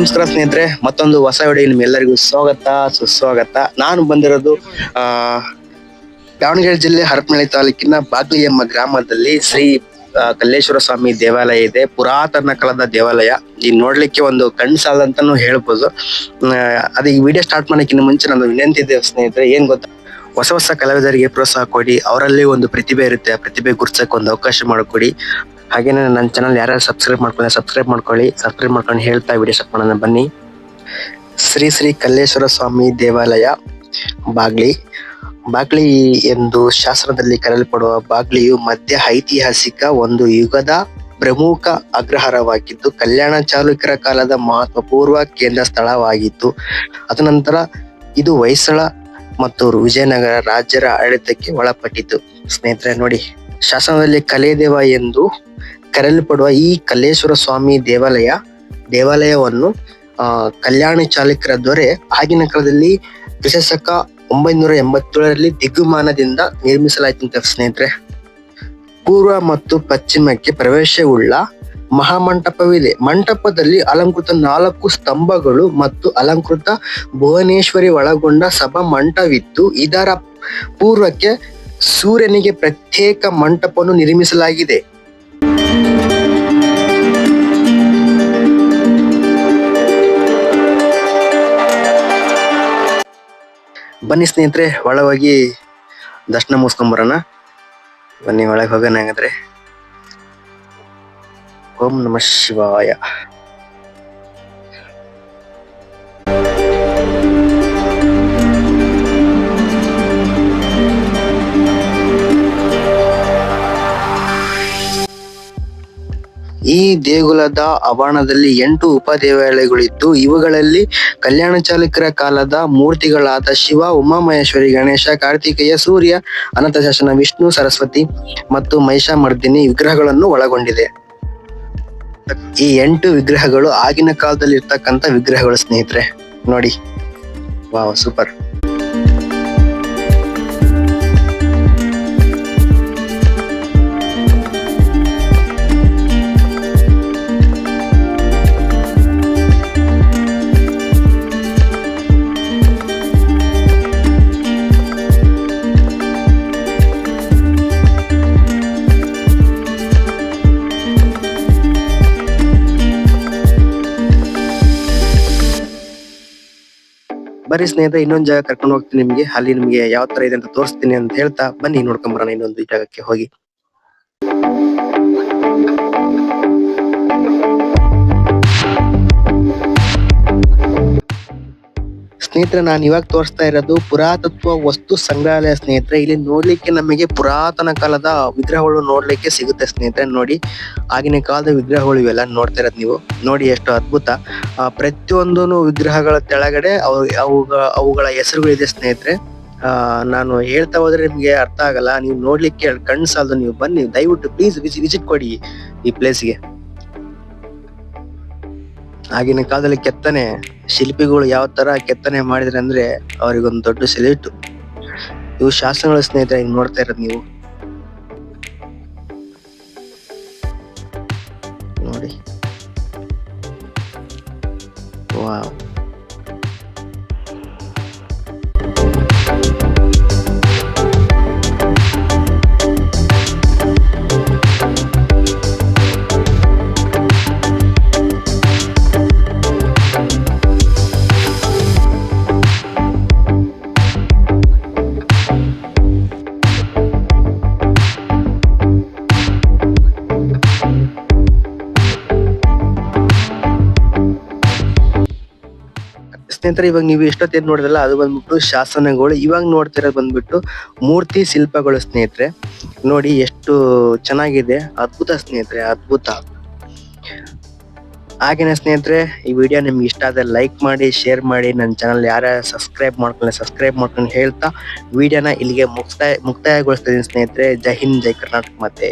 ನಮಸ್ಕಾರ ಸ್ನೇಹಿತರೆ, ಮತ್ತೊಂದು ಹೊಸ ವಿಡಿಯೋ ನಿಮ್ಮೆಲ್ಲರಿಗೂ ಸ್ವಾಗತ, ಸುಸ್ವಾಗತ. ನಾನು ಬಂದಿರೋದು, ಆ, ದಾವಣಗೆರೆ ಜಿಲ್ಲೆ ಹರಪನಹಳ್ಳಿ ತಾಲೂಕಿನ ಬಾಗ್ಲಿ ಎಂಬ ಗ್ರಾಮದಲ್ಲಿ ಶ್ರೀ ಕಲ್ಲೇಶ್ವರ ಸ್ವಾಮಿ ದೇವಾಲಯ ಇದೆ. ಪುರಾತನ ಕಾಲದ ದೇವಾಲಯ. ಈ ನೋಡ್ಲಿಕ್ಕೆ ಒಂದು ಕಣ್ ಸಾಲಂತಾನು ಹೇಳ್ಬೋದು. ಅದೇ ಈ ವಿಡಿಯೋ ಸ್ಟಾರ್ಟ್ ಮಾಡೋಕ್ಕಿಂತ ಮುಂಚೆ ನಾನು ವಿನಂತಿ ಇದೆ ಸ್ನೇಹಿತರೆ, ಏನ್ ಗೊತ್ತಾ? ಹೊಸ ಹೊಸ ಕಲಾವಿದರಿಗೆ ಪ್ರೋತ್ಸಾಹ ಕೊಡಿ. ಅವರಲ್ಲಿ ಒಂದು ಪ್ರತಿಭೆ ಇರುತ್ತೆ. ಆ ಪ್ರತಿಭೆ ಗುರ್ಸಕ್ಕೆ ಒಂದು ಅವಕಾಶ ಮಾಡಿಕೊಡಿ. ಹಾಗೇನೆ ನನ್ನ ಚಾನಲ್ ಯಾರ್ಯಾರು ಸಬ್ಸ್ಕ್ರೈಬ್ ಮಾಡ್ಕೊಂಡ್ರೆ ಸಬ್ಸ್ಕ್ರೈಬ್ ಮಾಡ್ಕೊಳ್ಳಿ. ಸಬ್ಸ್ಕ್ರೈಬ್ ಮಾಡ್ಕೊಂಡು ಹೇಳ್ತಾ ವಿಡಿಯೋ ಸ್ಟಾರ್ಟ್ ಮಾಡೋಣ, ಬನ್ನಿ. ಶ್ರೀ ಶ್ರೀ ಕಲ್ಲೇಶ್ವರ ಸ್ವಾಮಿ ದೇವಾಲಯ, ಬಾಗ್ಲಿ. ಬಾಗ್ಲಿ ಎಂದು ಶಾಸ್ತ್ರದಲ್ಲಿ ಕರೆಯಲ್ಪಡುವ ಬಾಗ್ಲಿಯು ಮಧ್ಯ ಐತಿಹಾಸಿಕ ಒಂದು ಯುಗದ ಪ್ರಮುಖ ಅಗ್ರಹಾರವಾಗಿದ್ದು, ಕಲ್ಯಾಣ ಚಾಲುಕ್ಯರ ಕಾಲದ ಮಹತ್ವಪೂರ್ವ ಕೇಂದ್ರ ಸ್ಥಳವಾಗಿತ್ತು. ಅದನಂತರ ಇದು ಹೊಯ್ಸಳ ಮತ್ತು ವಿಜಯನಗರ ರಾಜ್ಯರ ಆಡಳಿತಕ್ಕೆ ಒಳಪಟ್ಟಿತು ಸ್ನೇಹಿತರೆ, ನೋಡಿ. ಶಾಸನದಲ್ಲಿ ಕಲೆದೇವ ಎಂದು ಕರೆಯಲ್ಪಡುವ ಈ ಕಲ್ಲೇಶ್ವರ ಸ್ವಾಮಿ ದೇವಾಲಯ, ದೇವಾಲಯವನ್ನು ಕಲ್ಯಾಣಿ ಚಾಲುಕ್ಯರ ದೊರೆ ಆಗಿನ ಕಾಲದಲ್ಲಿ ಕ್ರಿಸಕ ಒಂಬೈನೂರ ಎಂಬತ್ತೇಳರಲ್ಲಿ ದಿಗ್ಗುಮಾನದಿಂದ ಅಂತ ಸ್ನೇಹಿತರೆ. ಪೂರ್ವ ಮತ್ತು ಪಶ್ಚಿಮಕ್ಕೆ ಪ್ರವೇಶವುಳ್ಳ ಮಹಾಮಂಟಪವಿದೆ ಮಂಟಪದಲ್ಲಿ ಅಲಂಕೃತ ನಾಲ್ಕು ಸ್ತಂಭಗಳು ಮತ್ತು ಅಲಂಕೃತ ಭುವನೇಶ್ವರಿ ಒಳಗೊಂಡ ಸಭಾ ಮಂಟವಿದ್ದು ಇದರ ಪೂರ್ವಕ್ಕೆ ಸೂರ್ಯನಿಗೆ ಪ್ರತ್ಯೇಕ ಮಂಟಪವನ್ನು ನಿರ್ಮಿಸಲಾಗಿದೆ. ಬನ್ನಿ ಸ್ನೇಹಿತರೆ ಒಳವಾಗಿ ದರ್ಶನ ಮುಗಿಸ್ಕೊಂಬರೋಣ ಬನ್ನಿ ಒಳಗೆ ಹೋಗೋಣ ಹಂಗಂದ್ರೆ. ಓಂ ನಮಃ ಶಿವಾಯ. ಈ ದೇಗುಲದ ಆವರಣದಲ್ಲಿ ಎಂಟು ಉಪ ದೇವಾಲಯಗಳಿದ್ದು ಇವುಗಳಲ್ಲಿ ಕಲ್ಯಾಣ ಚಾಲುಕ್ಯರ ಕಾಲದ ಮೂರ್ತಿಗಳಾದ ಶಿವ, ಉಮಾಮಹೇಶ್ವರಿ, ಗಣೇಶ, ಕಾರ್ತಿಕೇಯ, ಸೂರ್ಯ ಅನಂತ ಶಾಸನ ವಿಷ್ಣು, ಸರಸ್ವತಿ ಮತ್ತು ಮಹಿಷಾಮರ್ದಿನಿ ವಿಗ್ರಹಗಳನ್ನು ಒಳಗೊಂಡಿದೆ. ಈ ಎಂಟು ವಿಗ್ರಹಗಳು ಆಗಿನ ಕಾಲದಲ್ಲಿ ಇರ್ತಕ್ಕಂಥ ವಿಗ್ರಹಗಳು, ಸ್ನೇಹಿತರೆ. ನೋಡಿ. Wow, super. ಬರೀ ಸ್ನೇಹಿತರೆ, ಇನ್ನೊಂದ್ ಜಾಗ ಕರ್ಕೊಂಡು ಹೋಗ್ತೀನಿ ನಿಮ್ಗೆ. ಅಲ್ಲಿ ನಿಮ್ಗೆ ಯಾವ ತರ ಇದೆ ಅಂತ ತೋರಿಸ್ತೀನಿ ಅಂತ ಹೇಳ್ತಾ ಬನ್ನಿ. ನೋಡ್ಕೊಂಬರೋಣ ಇನ್ನೊಂದು ಜಾಗಕ್ಕೆ ಹೋಗಿ. ಸ್ನೇಹಿತರೆ, ನಾನು ಇವಾಗ ತೋರಿಸ್ತಾ ಇರೋದು ಪುರಾತತ್ವ ವಸ್ತು ಸಂಗ್ರಹಾಲಯ ಸ್ನೇಹಿತರೆ. ಇಲ್ಲಿ ನೋಡ್ಲಿಕ್ಕೆ ನಮಗೆ ಪುರಾತನ ಕಾಲದ ವಿಗ್ರಹಗಳು ನೋಡ್ಲಿಕ್ಕೆ ಸಿಗುತ್ತೆ ಸ್ನೇಹಿತರೆ, ನೋಡಿ. ಆಗಿನ ಕಾಲದ ವಿಗ್ರಹಗಳು ಇವೆಲ್ಲ ನೋಡ್ತಾ ಇರೋದು ನೀವು. ನೋಡಿ ಎಷ್ಟು ಅದ್ಭುತ. ಪ್ರತಿಯೊಂದು ವಿಗ್ರಹಗಳ ಕೆಳಗಡೆ ಅವು, ಅವುಗಳ ಅವುಗಳ ಹೆಸರುಗಳಿದೆ ಸ್ನೇಹಿತರೆ. ನಾನು ಹೇಳ್ತಾ ಹೋದ್ರೆ ನಿಮ್ಗೆ ಅರ್ಥ ಆಗಲ್ಲ. ನೀವು ನೋಡ್ಲಿಕ್ಕೆ ಕಣ್ ಸಾಲದು ನೀವು ಬನ್ನಿ. ದಯವಿಟ್ಟು ಪ್ಲೀಸ್ ವಿಸಿಟ್ ಕೊಡಿ ಈ ಪ್ಲೇಸ್ಗೆ ಆಗಿನ ಕಾಲದಲ್ಲಿ ಕೆತ್ತನೆ, ಶಿಲ್ಪಿಗಳು ಯಾವ ತರ ಕೆತ್ತನೆ ಮಾಡಿದ್ರೆ ಅಂದ್ರೆ ಅವ್ರಿಗೊಂದು ದೊಡ್ಡ ಸೆಲ್ಯೂಟ್. ಇವು ಶಾಸನಗಳ ಸ್ನೇಹಿತರ ಹಿಂಗ್ ನೋಡ್ತಾ ಇರೋದು ನೀವು. ನೋಡಿ. ವಾವ್. ಸ್ನೇಹಿತರೆ, ಇವಾಗ ನೀವು ಎಷ್ಟೊತ್ತೇನು ನೋಡಿದ್ರಲ್ಲ, ಅದು ಬಂದ್ಬಿಟ್ಟು ಶಾಸನಗಳು. ಇವಾಗ ನೋಡ್ತಿರೋದು ಬಂದ್ಬಿಟ್ಟು ಮೂರ್ತಿ ಶಿಲ್ಪಗಳು ಸ್ನೇಹಿತರೆ. ನೋಡಿ ಎಷ್ಟು ಚೆನ್ನಾಗಿದೆ, ಅದ್ಭುತ ಸ್ನೇಹಿತರೆ, ಅದ್ಭುತ. ಹಾಗೇನೆ ಸ್ನೇಹಿತರೆ, ಈ ವಿಡಿಯೋ ನಿಮ್ಗೆ ಇಷ್ಟ ಆದರೆ ಲೈಕ್ ಮಾಡಿ ಶೇರ್ ಮಾಡಿ, ನನ್ನ ಚಾನಲ್ ಯಾರ ಸಬ್ಸ್ಕ್ರೈಬ್ ಮಾಡ್ಕೊಳ್ಳಿ ಸಬ್ಸ್ಕ್ರೈಬ್ ಮಾಡ್ಕೊಂಡು ಹೇಳ್ತಾ, ವಿಡಿಯೋನ ಇಲ್ಲಿಗೆ ಮುಕ್ತಾಯ, ಮುಕ್ತಾಯಗೊಳಿಸ್ತಾ ಇದೀನಿ ಸ್ನೇಹಿತರೆ. ಜೈ ಹಿಂದ್, ಜೈ ಕರ್ನಾಟಕ ಮತ್ತೆ